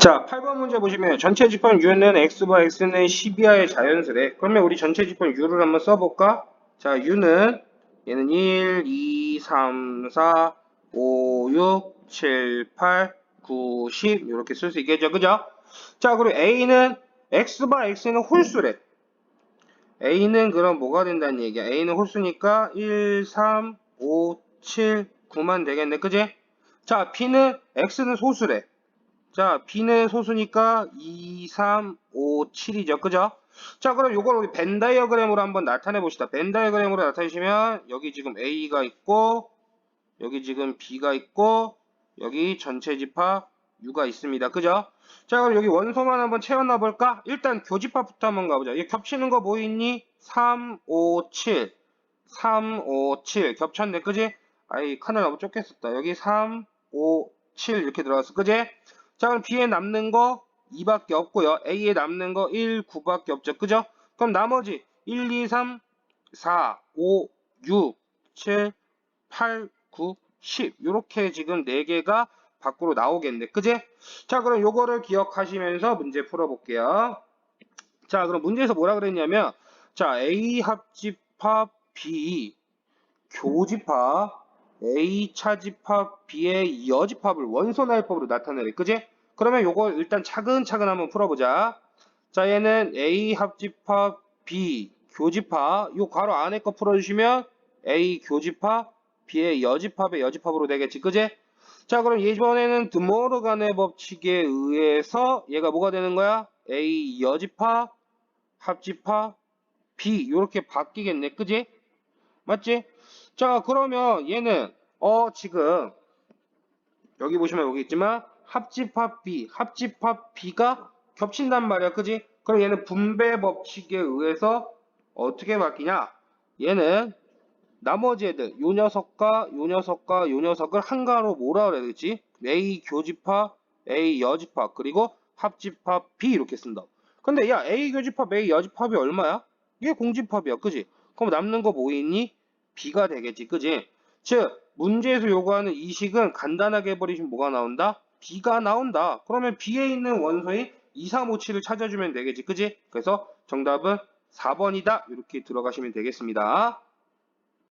자, 8번 문제 보시면 전체 집합 u는 x바 x는 12하의 자연수래. 그러면 우리 전체 집합 u를 한번 써볼까? 자, u는 얘는 1, 2, 3, 4, 5, 6, 7, 8, 9, 10 이렇게 쓸 수 있겠죠, 그죠? 자, 그리고 a는 x바 x는 홀수래. a는 그럼 뭐가 된다는 얘기야? a는 홀수니까 1, 3, 5, 7, 9만 되겠네, 그지? 자, b는 x는 소수래. 자, B는 소수니까 2, 3, 5, 7이죠. 그죠? 자, 그럼 요걸 우리 벤 다이어그램으로 한번 나타내 봅시다. 벤 다이어그램으로 나타내시면 여기 지금 A가 있고 여기 지금 B가 있고 여기 전체 집합 U가 있습니다. 그죠? 자, 그럼 여기 원소만 한번 채워놔 볼까? 일단 교집합부터 한번 가보자. 이 겹치는 거 보이니? 3, 5, 7. 3, 5, 7. 겹쳤네. 그지? 아이, 칸을 너무 좁겠었다. 여기 3, 5, 7 이렇게 들어갔어. 그지? 자, 그럼 B에 남는 거 2밖에 없고요. A에 남는 거 1, 9밖에 없죠. 그죠? 그럼 나머지 1, 2, 3, 4, 5, 6, 7, 8, 9, 10 이렇게 지금 4개가 밖으로 나오겠네. 그지? 자, 그럼 요거를 기억하시면서 문제 풀어볼게요. 자, 그럼 문제에서 뭐라 그랬냐면 자, A 합집합 B 교집합 A 차집합 B의 여집합을 원소날법으로 나타내래. 그지? 그러면 요거 일단 차근차근 한번 풀어보자. 자, 얘는 A 합집합 B 교집합 요 괄호 안에 거 풀어주시면 A 교집합 B의 여집합의 여집합으로 되겠지. 그지? 자, 그럼 이번에는 드모르간의 법칙에 의해서 얘가 뭐가 되는 거야? A 여집합 합집합 B 이렇게 바뀌겠네. 그지? 맞지? 자, 그러면 얘는 어 지금 여기 보시면 여기 있지만 합집합 B, 합집합 B가 겹친단 말이야. 그지? 그럼 얘는 분배 법칙에 의해서 어떻게 바뀌냐? 얘는 나머지 애들 요 녀석과 요 녀석과 요 녀석을 한가로 뭐라 그래야 되지? A 교집합, A 여집합, 그리고 합집합 B 이렇게 쓴다. 근데 야 A 교집합, A 여집합이 얼마야? 이게 공집합이야. 그지? 그럼 남는 거 뭐 있니? B가 되겠지. 그지? 즉 문제에서 요구하는 이 식은 간단하게 해버리시면 뭐가 나온다? B가 나온다. 그러면 B에 있는 원소인 2, 3, 5, 7을 찾아주면 되겠지. 그지? 그래서 정답은 4번이다. 이렇게 들어가시면 되겠습니다.